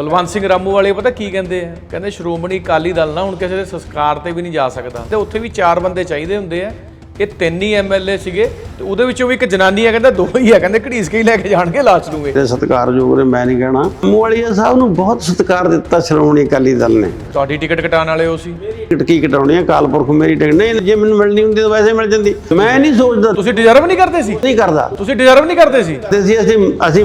ਬਲਵੰਤ ਸਿੰਘ ਰਾਮੂ ਵਾਲੇ ਪਤਾ ਕੀ ਕਹਿੰਦੇ ਆ? ਕਹਿੰਦੇ ਸ਼੍ਰੋਮਣੀ ਅਕਾਲੀ ਦਲ ਨਾ ਹੁਣ ਕਿਸੇ ਦੇ ਸੰਸਕਾਰ ਤੇ ਵੀ ਨਹੀਂ ਜਾ ਸਕਦਾ। ਤੇ ਉੱਥੇ ਵੀ ਚਾਰ ਬੰਦੇ ਚਾਹੀਦੇ ਹੁੰਦੇ ਆ। ਇਹ ਤਿੰਨ ਹੀ ਐਮਐਲਏ ਸੀਗੇ ਤੇ ਉਹਦੇ ਵਿੱਚੋਂ ਵੀ ਇੱਕ ਜਨਾਨੀ ਆ ਕਹਿੰਦਾ ਦੋ ਹੀ ਆ ਕਹਿੰਦੇ ਘੜੀਸ ਕੇ ਹੀ ਲੈ ਕੇ ਜਾਣਗੇ ਲਾਸਟ ਨੂੰ ਇਹ। ਤੇ ਸਤਿਕਾਰਯੋਗ ਨੇ ਮੈਂ ਨਹੀਂ ਕਹਿਣਾ। ਮੂਲੀਆ ਸਾਹਿਬ ਨੂੰ ਬਹੁਤ ਸਤਿਕਾਰ ਦਿੱਤਾ ਸ਼੍ਰੋਮਣੀ ਅਕਾਲੀ ਦਲ ਨੇ। ਤੁਹਾਡੀ ਟਿਕਟ ਕਟਾਉਣ ਵਾਲੇ ਉਹ ਸੀ? ਟਿਕਟ ਕੀ ਕਟਾਉਣੀ ਆ? ਕਾਲਪੁਰਖ ਮੇਰੀ ਟਿਕਟ। ਨਹੀਂ ਜੇ ਮੈਨੂੰ ਮਿਲਣੀ ਹੁੰਦੀ ਤਾਂ ਵੈਸੇ ਮਿਲ ਜਾਂਦੀ। ਮੈਂ ਨਹੀਂ ਸੋਚਦਾ। ਤੁਸੀਂ ਡਿਜ਼ਰਵ ਨਹੀਂ ਕਰਦੇ ਸੀ? ਨਹੀਂ ਕਰਦਾ। ਤੁਸੀਂ ਡਿਜ਼ਰਵ ਨਹੀਂ ਕਰਦੇ ਸੀ? ਤੇ ਅਸੀਂ ਅਸੀਂ ਅਸੀਂ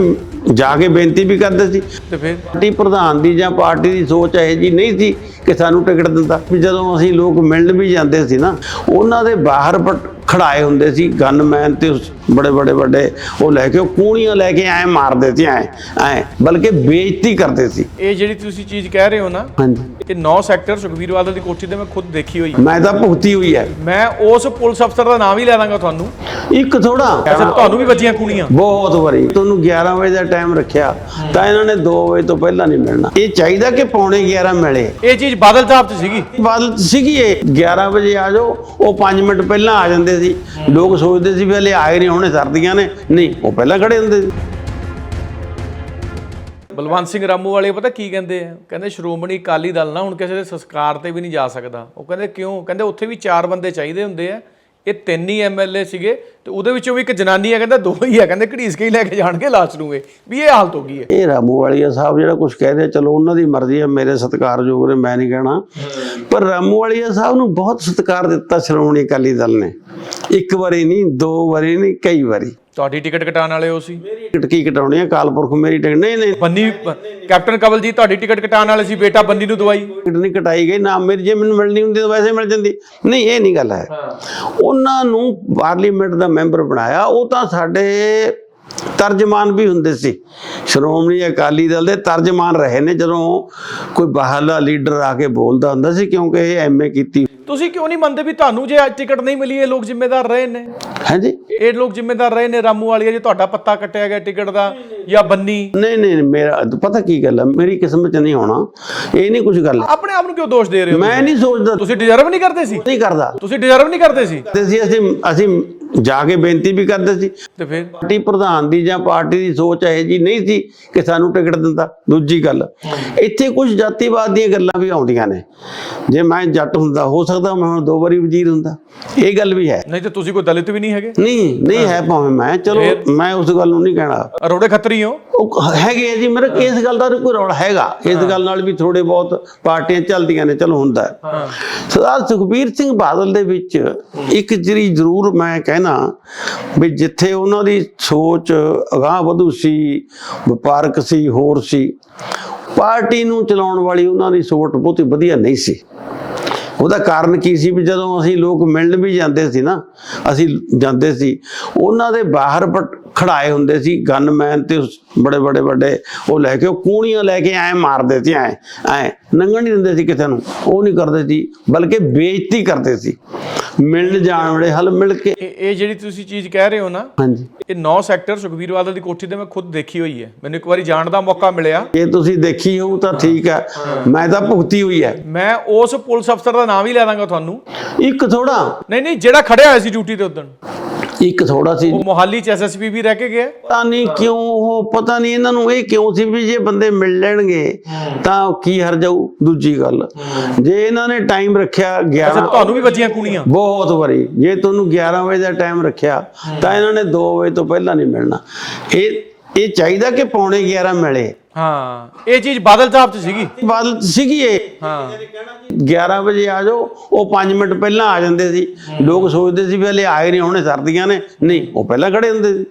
ਜਾ ਕੇ ਬੇਨਤੀ ਵੀ ਕਰਦੇ ਸੀ। ਤੇ ਫਿਰ? ਪਾਰਟੀ ਪ੍ਰਧਾਨ ਦੀ ਜਾਂ ਪਾਰਟੀ ਦੀ ਸੋਚ ਇਹ ਜੀ ਨਹੀਂ ਸੀ ਕਿ ਸਾਨੂੰ ਟਿਕਟ ਦਿੰਦਾ। ਵੀ ਜਦੋਂ ਅਸੀਂ ਲੋਕ ਮਿਲਣ ਵੀ ਜਾਂਦੇ ਸੀ ਨਾ ਉਹਨਾਂ ਦੇ ਬਾਹਰ ਖੜਾਏ ਹੁੰਦੇ ਸੀ ਗਨਮੈਨ ਤੇ ਬੜੇ ਬੜੇ ਵੱਡੇ ਉਹ ਲੈ ਕੇ ਉਹ ਕੂਣੀਆਂ ਲੈ ਕੇ ਐ ਮਾਰਦੇ ਸੀ ਐ ਐ ਬਲਕਿ ਬੇਇੱਜ਼ਤੀ ਕਰਦੇ ਸੀ। ਇਹ ਜਿਹੜੀ ਤੁਸੀਂ ਚੀਜ਼ ਕਹਿ ਰਹੇ ਹੋ ਨਾ ਹਾਂਜੀ। ਇਹ 9 ਸੈਕਟਰ ਸੁਖਬੀਰ ਬਾਦਲ ਦੀ ਕੋਠੀ ਤੇ ਮੈਂ ਖੁਦ ਦੇਖੀ ਹੋਈ। ਮੈਂ ਤਾਂ ਭੁਗਤੀ ਹੋਈ ਹੈ। ਮੈਂ ਉਸ ਪੁਲਿਸ ਅਫਸਰ ਦਾ ਨਾਮ ਹੀ ਲੈ ਦਾਂਗਾ ਤੁਹਾਨੂੰ। ਇੱਕ ਥੋੜਾ ਅੱਛਾ ਤੁਹਾਨੂੰ ਵੀ ਵੱਜੀਆਂ ਕੁੜੀਆਂ ਬਹੁਤ ਵਾਰੀ। ਤੁਹਾਨੂੰ 11 ਵਜੇ ਦਾ ਟਾਈਮ ਰੱਖਿਆ ਤਾਂ ਇਹਨਾਂ ਨੇ 2 ਵਜੇ ਤੋਂ ਪਹਿਲਾਂ ਨਹੀਂ ਮਿਲਣਾ। ਇਹ ਚਾਹੀਦਾ ਕਿ ਪੌਣੇ 11 ਮਿਲੇ। ਇਹ ਚੀਜ਼ ਬਾਦਲ ਸਾਹਿਬ 'ਚ ਸੀਗੀ। ਬਾਦਲ ਸੀਗੀ ਇਹ। 11 ਵਜੇ ਆ ਜਾਓ ਉਹ 5 ਮਿੰਟ ਪਹਿਲਾਂ ਆ ਜਾਂਦੇ ਸੀ। ਲੋਕ ਸੋਚਦੇ ਸੀ ਵੀ ਹਲੇ ਆਏ ਨਹੀਂ ਹੋਣੇ ਸਰਦੀਆਂ ਨੇ। ਨਹੀਂ ਉਹ ਪਹਿਲਾਂ ਖੜੇ ਹੁੰਦੇ ਸੀ। ਬਲਵੰਤ ਸਿੰਘ ਰਾਮੂ ਵਾਲੇ ਪਤਾ ਕੀ ਕਹਿੰਦੇ ਆ? ਕਹਿੰਦੇ ਸ਼੍ਰੋਮਣੀ ਅਕਾਲੀ ਦਲ ਨਾ ਹੁਣ ਕਿਸੇ ਦੇ ਸੰਸਕਾਰ ਤੇ ਵੀ ਨਹੀਂ ਜਾ ਸਕਦਾ। ਉਹ ਕਹਿੰਦੇ ਕਿਉਂ? ਕਹਿੰਦੇ ਉੱਥੇ ਵੀ ਚਾਰ ਬੰਦੇ ਚਾਹੀਦੇ ਹੁੰਦੇ ਆ। ਇਹ ਤਿੰਨ ਹੀ ਐਮਐਲਏ ਸੀਗੇ ਤੇ ਉਹਦੇ ਵਿੱਚੋਂ ਵੀ ਇੱਕ ਜਨਾਨੀ ਆ, ਕਹਿੰਦਾ ਦੋ ਹੀ ਆ, ਕਹਿੰਦੇ ਘੜੀਸ ਕੇ ਹੀ ਲੈ ਕੇ ਜਾਣਗੇ ਲਾਸਟ ਨੂੰ ਇਹ, ਵੀ ਇਹ ਹਾਲਤ ਹੋ ਗਈ ਹੈ। ਇਹ ਰਾਮੂ ਵਾਲੀਆ ਸਾਹਿਬ ਜਿਹੜਾ ਕੁਝ ਕਹਿ ਰਹੇ, ਚਲੋ ਉਹਨਾਂ ਦੀ ਮਰਜ਼ੀ ਹੈ, ਮੇਰੇ ਸਤਿਕਾਰਯੋਗ ਨੇ, ਮੈਂ ਨਹੀਂ ਕਹਿਣਾ। ਪਰ ਰਾਮੂ ਵਾਲੀਆ ਸਾਹਿਬ ਨੂੰ ਬਹੁਤ ਸਤਿਕਾਰ ਦਿੱਤਾ ਸ਼੍ਰੋਮਣੀ ਅਕਾਲੀ ਦਲ ਨੇ। ਇੱਕ ਵਾਰੀ ਨਹੀਂ, ਦੋ ਵਾਰੀ ਨਹੀਂ, ਕਈ ਵਾਰੀ। ਤੁਹਾਡੀ ਟਿਕਟ ਕਟਾਉਣ ਵਾਲੇ ਉਹ ਸੀ? ਟਿਕਟ ਕੀ ਕਟਾਉਣੀ ਆ ਕਾਲਪੁਰਖ ਮੇਰੀ ਟਿਕਟ ਨਹੀਂ ਨਹੀਂ। ਬੰਨੀ ਕੈਪਟਨ ਕਵਲਜੀਤ ਤੁਹਾਡੀ ਟਿਕਟ ਕਟਾਉਣ ਵਾਲੇ ਸੀ ਬੇਟਾ ਬੰਨੀ ਨੂੰ ਦਵਾਈ। ਟਿਕਟ ਨਹੀਂ ਕਟਾਈ ਗਈ ਨਾ ਮੇਰੀ ਜੇ ਮੈਨੂੰ ਮਿਲਣੀ ਹੁੰਦੀ ਤਾਂ ਵੈਸੇ ਮਿਲ ਜਾਂਦੀ। ਨਹੀਂ ਇਹ ਨਹੀਂ ਗੱਲ ਹੈ। ਉਹਨਾਂ ਨੂੰ ਪਾਰਲੀਮੈਂਟ ਦਾ ਮੈਂਬਰ ਬਣਾਇਆ ਉਹ ਤਾਂ ਸਾਡੇ ਤਰਜਮਾਨ ਵੀ ਹੁੰਦੇ ਸੀ। ਸ਼੍ਰੋਮਣੀ ਅਕਾਲੀ ਦਲ ਦੇ ਤਰਜਮਾਨ ਰਹੇ ਨੇ ਜਦੋਂ ਕੋਈ ਬਾਹਰਲਾ ਲੀਡਰ ਆ ਕੇ ਬੋਲਦਾ ਹੁੰਦਾ ਸੀ ਕਿਉਂਕਿ ਇਹ ਐਮਏ ਕੀਤੀ ਤੁਸੀਂ ਕਿਉਂ ਨਹੀਂ ਮੰਨਦੇ ਵੀ ਤੁਹਾਨੂੰ ਜੇ ਅੱਜ ਟਿਕਟ ਨਹੀਂ ਮਿਲੀ ਇਹ ਲੋਕ ਜ਼ਿੰਮੇਦਾਰ ਰਹੇ ਨੇ? ਹਾਂਜੀ। ਇਹ ਲੋਕ ਜ਼ਿੰਮੇਦਾਰ ਰਹੇ ਨੇ ਰਾਮੂ ਵਾਲੀਆ ਜੇ ਤੁਹਾਡਾ ਪੱਤਾ ਕੱਟਿਆ ਗਿਆ ਟਿਕਟ ਦਾ ਜਾਂ ਬੰਨੀ? ਨਹੀਂ ਨਹੀਂ ਮੇਰਾ ਪਤਾ ਕੀ ਗੱਲ ਹੈ ਮੇਰੀ ਕਿਸਮਤ 'ਚ ਨਹੀਂ ਹੋਣਾ ਇਹ ਨਹੀਂ ਕੁਝ ਗੱਲ। ਆਪਣੇ ਆਪ ਨੂੰ ਕਿਉਂ ਦੋਸ਼ ਦੇ ਰਹੇ ਹੋ ਮੈਂ ਨਹੀਂ ਸੋਚਦਾ। ਤੁਸੀਂ ਡਿਜ਼ਰਵ ਨਹੀਂ ਕਰਦੇ ਸੀ? ਨਹੀਂ ਕਰਦਾ। ਤੁਸੀਂ ਡਿਜ਼ਰਵ ਨਹੀਂ ਕਰਦੇ ਸੀ? ਤੇ ਅਸੀਂ ਅਸੀਂ ਅਸੀਂ ਜਾ ਕੇ ਬੇਨਤੀ ਵੀ ਕਰਦੇ ਸੀ। ਤੇ ਫਿਰ? ਪਾਰਟੀ ਪ੍ਰਧਾਨ ਦੀ ਜਾਂ ਪਾਰਟੀ ਦੀ ਸੋਚ ਇਹ ਜੀ ਨਹੀਂ ਸੀ ਕਿ ਸਾਨੂੰ ਟਿਕਟ ਦਿੰਦਾ। ਦੂਜੀ ਗੱਲ ਇੱਥੇ ਕੁਝ ਜਾਤੀਵਾਦ ਦੀਆਂ ਗੱਲਾਂ ਵੀ ਆਉਂਦੀਆਂ ਨੇ। ਜੇ ਮੈਂ ਜੱਟ ਹੁੰਦਾ ਹੋ ਸਕਦਾ ਮੈਂ ਹੁਣ ਦੋ ਵਾਰੀ ਵਜ਼ੀਰ ਹੁੰਦਾ। ਇਹ ਗੱਲ ਵੀ ਹੈ। ਨਹੀਂ ਤੇ ਤੁਸੀਂ ਕੋਈ ਦਲਿਤ ਵੀ ਨਹੀਂ ਹੈਗੇ? ਨਹੀਂ ਨਹੀਂ ਹੈ ਭਾਵੇਂ ਮੈਂ। ਚਲੋ ਮੈਂ ਉਸ ਗੱਲ ਨੂੰ ਨਹੀਂ ਕਹਿਣਾ। ਅਰੋੜੇ ਖੱਤਰੀ ਹੋ? ਉਹ ਹੈਗੇ ਜੀ ਮੇਰੇ ਇਸ ਗੱਲ ਦਾ ਕੋਈ ਰੌਲਾ ਹੈਗਾ। ਇਸ ਗੱਲ ਨਾਲ ਵੀ ਥੋੜੇ ਬਹੁਤ ਪਾਰਟੀਆਂ ਚੱਲਦੀਆਂ ਨੇ। ਚਲੋ ਹੁੰਦਾ। ਸਰਦਾਰ ਸੁਖਬੀਰ ਸਿੰਘ ਬਾਦਲ ਦੇ ਵਿੱਚ ਇੱਕ ਜਿਹੜੀ ਜ਼ਰੂਰ ਮੈਂ ਕਹਿਣਾ ਵੀ ਜਿੱਥੇ ਉਹਨਾਂ ਦੀ ਸੋਚ ਅਗਾਹ ਵਧੂ ਸੀ, ਵਪਾਰਕ ਸੀ, ਹੋਰ ਸੀ, ਪਾਰਟੀ ਨੂੰ ਚਲਾਉਣ ਵਾਲੀ ਉਹਨਾਂ ਦੀ ਸੋਚ ਬਹੁਤੀ ਵਧੀਆ ਨਹੀਂ ਸੀ। ਉਹਦਾ ਕਾਰਨ ਕੀ ਸੀ ਵੀ ਜਦੋਂ ਅਸੀਂ ਲੋਕ ਮਿਲਣ ਵੀ ਜਾਂਦੇ ਸੀ ਨਾ, ਅਸੀਂ ਜਾਂਦੇ ਸੀ, ਉਹਨਾਂ ਦੇ ਬਾਹਰ ਖੜਾਏ ਹੁੰਦੇ ਸੀ, ਗਨਮੈਨ ਤੇ ਬੜੇ ਬੜੇ ਵੱਡੇ ਉਹ ਲੈ ਕੇ, ਉਹ ਕੂਣੀਆਂ ਲੈ ਕੇ ਐ ਮਾਰਦੇ ਸੀ, ਐ ਐ, ਨੰਗਣ ਨਹੀਂ ਦਿੰਦੇ ਸੀ ਕਿਸੇ ਨੂੰ, ਉਹ ਨਹੀਂ ਕਰਦੇ ਸੀ, ਬਲਕਿ ਬੇਇੱਜ਼ਤੀ ਕਰਦੇ ਸੀ। ਮਿਲਣ ਜਾਣ ਵੇਲੇ ਹਲ ਮਿਲ ਕੇ। ਇਹ ਇਹ ਜਿਹੜੀ ਤੁਸੀਂ ਚੀਜ਼ ਕਹਿ ਰਹੇ ਹੋ ਨਾ ਹਾਂਜੀ। ਇਹ 9 ਸੈਕਟਰ ਸੁਖਬੀਰ ਬਾਦਲ ਦੀ ਕੋਠੀ ਤੇ ਮੈਂ ਖੁਦ ਦੇਖੀ ਹੋਈ ਹੈ। ਮੈਨੂੰ ਇੱਕ ਵਾਰੀ ਜਾਣ ਦਾ ਮੌਕਾ ਮਿਲਿਆ। ਇਹ ਤੁਸੀਂ ਦੇਖੀ ਹੋਊ ਤਾਂ ਠੀਕ ਹੈ। ਮੈਂ ਤਾਂ ਭੁਗਤੀ ਹੋਈ ਹੈ। ਮੈਂ ਉਸ ਪੁਲਿਸ ਅਫਸਰ ਦਾ ਨਾਮ ਹੀ ਲੈ ਦਾਂਗਾ ਤੁਹਾਨੂੰ। ਇੱਕ ਥੋੜਾ ਨਹੀਂ ਨਹੀਂ ਜਿਹੜਾ ਖੜਿਆ ਹੋਇਆ ਸੀ ਡਿਊਟੀ ਤੇ ਉਦੋਂ ਇੱਕ ਥੋੜਾ ਸੀ। ਉਹ ਮੋਹਾਲੀ ਚ ਐਸਐਸਪੀ ਵੀ ਰਹਿ ਕੇ ਗਿਆ? ਪਤਾ ਨਹੀਂ ਕਿਉਂ ਉਹ ਪਤਾ ਨਹੀਂ ਇਹਨਾਂ ਨੂੰ ਇਹ ਕਿਉਂ ਸੀ ਵੀ ਜੇ ਬੰਦੇ ਮਿਲ ਲੈਣਗੇ ਤਾਂ ਕੀ ਹਰ ਜਾਊ ਦੂਜੀ ਗੱਲ। ਜੇ ਇਹਨਾਂ ਨੇ ਟਾਈਮ ਰੱਖਿਆ ਅੱਛਾ 11 ਤੁਹਾਨੂੰ ਵੀ ਵੱਜੀਆਂ ਕੁੜੀਆਂ? ਬਹੁਤ ਵਾਰੀ। ਜੇ ਤੁਹਾਨੂੰ 11 ਵਜੇ ਦਾ ਟਾਈਮ ਰੱਖਿਆ ਤਾਂ ਇਹਨਾਂ ਨੇ 2 ਵਜੇ ਤੋਂ ਪਹਿਲਾਂ ਨਹੀਂ ਮਿਲਣਾ। ਇਹ ਇਹ ਚਾਹੀਦਾ ਕਿ ਪੌਣੇ 11 ਮਿਲੇ। ਹਾਂ ਇਹ ਚੀਜ਼ ਬਾਦਲ ਸਾਹਿਬ ਚ ਸੀਗੀ। ਬਾਦਲ ਸੀਗੀ ਇਹ। ਹਾਂ। 11 ਵਜੇ ਆ ਜਾਓ ਉਹ 5 ਮਿੰਟ ਪਹਿਲਾਂ ਆ ਜਾਂਦੇ ਸੀ। ਲੋਕ ਸੋਚਦੇ ਸੀ ਵੀ ਹਲੇ ਆਏ ਨਹੀਂ ਹੋਣੇ ਸਰਦੀਆਂ ਨੇ। ਨਹੀਂ ਉਹ ਪਹਿਲਾਂ ਖੜੇ ਹੁੰਦੇ ਸੀ।